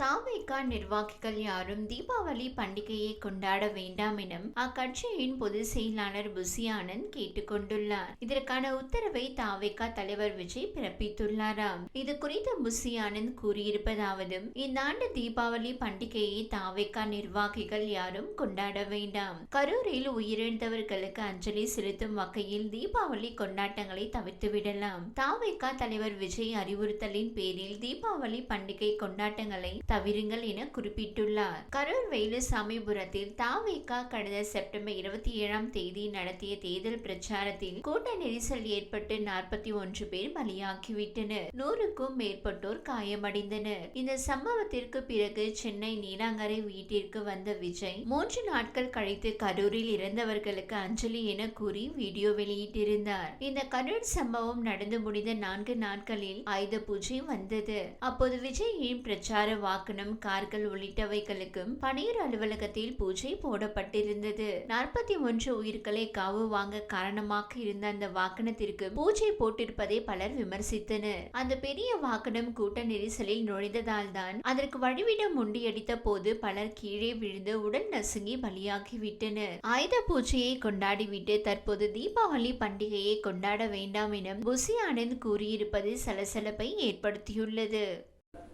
தாவேகா நிர்வாகிகள் யாரும் தீபாவளி பண்டிகையை கொண்டாட வேண்டாம் எனும் அக்கட்சியின் பொதுச் செயலாளர் புசி ஆனந்த் கேட்டுக்கொண்டுள்ளார் இதற்கான உத்தரவை தாவேகா தலைவர் விஜய் பிறப்பித்துள்ளாராம். இது குறித்து புசி ஆனந்த் கூறியிருப்பதாவதும் இந்த ஆண்டு தீபாவளி பண்டிகையை தாவேகா நிர்வாகிகள் யாரும் கொண்டாட வேண்டாம். கரூரில் உயிரிழந்தவர்களுக்கு அஞ்சலி செலுத்தும் வகையில் தீபாவளி கொண்டாட்டங்களை தவிர்த்து விடலாம். தாவேகா தலைவர் விஜய் அறிவுறுத்தலின் பேரில் தீபாவளி பண்டிகை கொண்டாட்டங்களை தவிருங்கள் என குறிப்பிட்டுள்ளார். கரூர் வேலுசாமிபுரத்தில் தாவேகா கடந்த செப்டம்பர் இருபத்தி ஏழாம் தேதி நடத்திய தேர்தல் பிரச்சாரத்தில் கூட்ட நெரிசல் ஏற்பட்டு நாற்பத்தி ஒன்று பேர் பலியாகிவிட்டனர். நூறுக்கும் மேற்பட்டோர் காயமடைந்தனர். இந்த சம்பவத்திற்கு பிறகு சென்னை நீலாங்கரை வீட்டிற்கு வந்த விஜய் மூன்று நாட்கள் கழித்து கரூரில் இறந்தவர்களுக்கு அஞ்சலி என கூறி வீடியோ வெளியிட்டிருந்தார். இந்த கரூர் சம்பவம் நடந்து முடிந்த நான்கு நாட்களில் ஆயுத பூஜை வந்தது. அப்போது விஜயின் பிரச்சார வாக்கு வாகனம் கார்கள் உள்ளிட்டவைகளுக்கும் பணியர் அலுவலகத்தில் பூஜை போடப்பட்டிருந்தது. நாற்பத்தி ஒன்று உயிர்களை காவு வாங்க காரணமாக இருந்த அந்த வாகனத்திற்கு பூஜை போட்டிருப்பதை பலர் விமர்சித்தனர். அந்த பெரிய வாகனம் கூட்ட நெரிசலில் நுழைந்ததால் தான் அதற்கு வழிவிட முண்டியடித்த போது பலர் கீழே விழுந்து உடல் நசுங்கி பலியாகிவிட்டனர். ஆயுத பூஜையை கொண்டாடிவிட்டு தற்போது தீபாவளி பண்டிகையை கொண்டாட வேண்டாம் என புசி ஆனந்த் கூறியிருப்பது சலசலப்பை ஏற்படுத்தியுள்ளது.